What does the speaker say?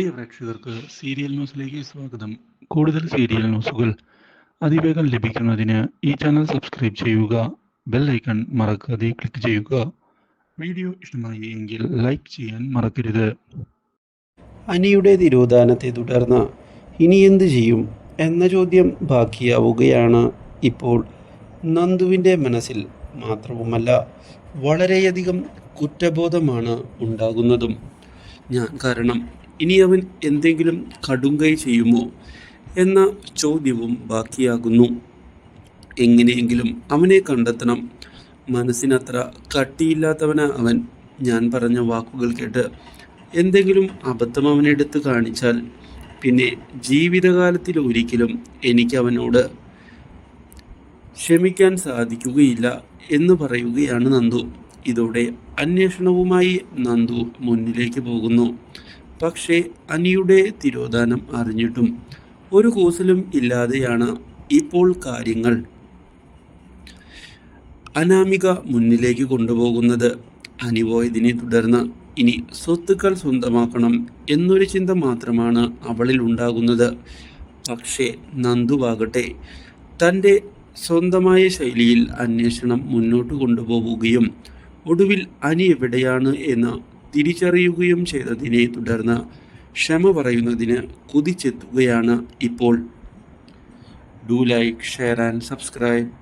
പ്രിയ പ്രേക്ഷകർക്ക് സീരിയൽ ന്യൂസിലേക്ക് സ്വാഗതം. കൂടുതൽ സീരിയൽ ന്യൂസുകൾ അതിവേഗം ലഭിക്കുന്നതിന് ഈ ചാനൽ സബ്സ്ക്രൈബ് ചെയ്യുക ബെൽ ഐക്കൺ മറക്കാതെ ക്ലിക്ക് ചെയ്യുക. വീഡിയോ ഇഷ്ടമായി എങ്കിൽ ലൈക്ക് ചെയ്യാൻ മറക്കരുത്. അനിയുടെ തിരോധാനത്തെ തുടർന്ന് ഇനി എന്ത് ചെയ്യും എന്ന ചോദ്യം ബാക്കിയാവുകയാണ് ഇപ്പോൾ നന്ദുവിന്റെ മനസ്സിൽ മാത്രവുമല്ല വളരെയധികം കുറ്റബോധമാണ് ഉണ്ടാകുന്നതും. ഞാൻ കാരണം ഇനി അവൻ എന്തെങ്കിലും കടുങ്കൈ ചെയ്യുമോ എന്ന ചോദ്യവും ബാക്കിയാകുന്നു. എങ്ങനെയെങ്കിലും അവനെ കണ്ടെത്തണം. മനസ്സിനത്ര കട്ടിയില്ലാത്തവന അവൻ. ഞാൻ പറഞ്ഞ വാക്കുകൾ കേട്ട് എന്തെങ്കിലും അബദ്ധം അവനെടുത്ത് കാണിച്ചാൽ പിന്നെ ജീവിതകാലത്തിൽ ഒരിക്കലും എനിക്ക് അവനോട് ക്ഷമിക്കാൻ സാധിക്കുകയില്ല എന്ന് പറയുകയാണ് നന്ദു. ഇതോടെ അന്വേഷണവുമായി നന്ദു മുന്നിലേക്ക് പോകുന്നു. പക്ഷേ അനിയുടെ തിരോധാനം അറിഞ്ഞിട്ടും ഒരു കൂസലും ഇല്ലാതെയാണ് ഇപ്പോൾ കാര്യങ്ങൾ. അനാമിക മുന്നിലേക്ക് കൊണ്ടുപോകുന്നത് അനിപോയതിനെ തുടർന്ന് ഇനി സ്വത്തുക്കൾ സ്വന്തമാക്കണം എന്നൊരു ചിന്ത മാത്രമാണ് അവളിൽ ഉണ്ടാകുന്നത്. പക്ഷേ നന്ദുവാകട്ടെ തന്റെ സ്വന്തമായ ശൈലിയിൽ അന്വേഷണം മുന്നോട്ട് കൊണ്ടുപോവുകയും ഒടുവിൽ അനി എവിടെയാണ് എന്ന് തിരിച്ചറിയുകയും ചെയ്തതിനെ തുടർന്ന് ക്ഷമ പറയുന്നതിന് കുതിച്ചെത്തുകയാണ് ഇപ്പോൾ. Do like share and subscribe